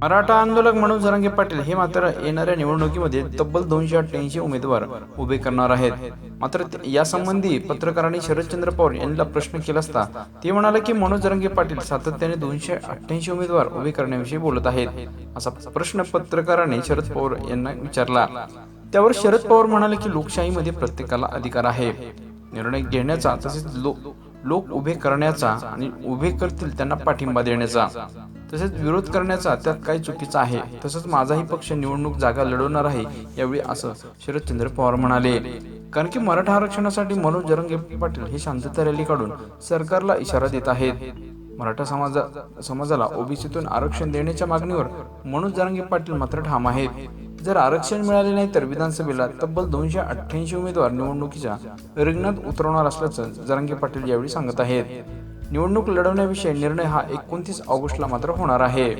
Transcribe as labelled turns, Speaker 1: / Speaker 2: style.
Speaker 1: मराठा आंदोलक म्हणून सरंगे पाटील हे मात्र येणाऱ्या निवडणुकीमध्ये तब्बल दोनशे अठ्ठ्याऐंशी उमेदवार उभे करणार आहेत. मात्र यासंबंधी पत्रकारांनी शरदचंद्र पवार यांना प्रश्न केला असता ते म्हणाले की मनोज जरांगे पाटील सातत्याने दोनशे अठ्ठ्याऐंशी उमेदवार उभे करण्याविषयी बोलत आहेत. असा प्रश्न पत्रकाराने शरद पवार यांना विचारला. त्यावर शरद पवार म्हणाले की लोकशाहीमध्ये प्रत्येकाला अधिकार आहे. निर्णय घेण्याचा तसेच लोक उभे करण्याचा आणि उभे करतील त्यांना पाठिंबा देण्याचा. तसेच विरोध करण्याचा त्यात काही चुकीचा आहे. तसंच माझाही पक्ष निवडणूक जागा लढवणार आहे यावेळी असं शरदचंद्र पवार म्हणाले. कारण की मराठा आरक्षणासाठी मनोज जरंगे पाटील हे शांतता रॅली काढून सरकारला इशारा देत आहेत. मराठा समाजा समाजाला ओबीसीतून आरक्षण देण्याच्या मागणीवर मनोज जरांगे पाटील मात्र ठाम आहेत. जर आरक्षण मिळाले नाही तर विधानसभेला तब्बल दोनशे अठ्ठ्याऐंशी उमेदवार निवडणुकीच्या रिंगणात उतरवणार असल्याचं जरांगे पाटील यावेळी सांगत आहेत. निवडणूक लढवण्याविषयी निर्णय हा एकोणतीस ऑगस्टला मात्र होणार आहे.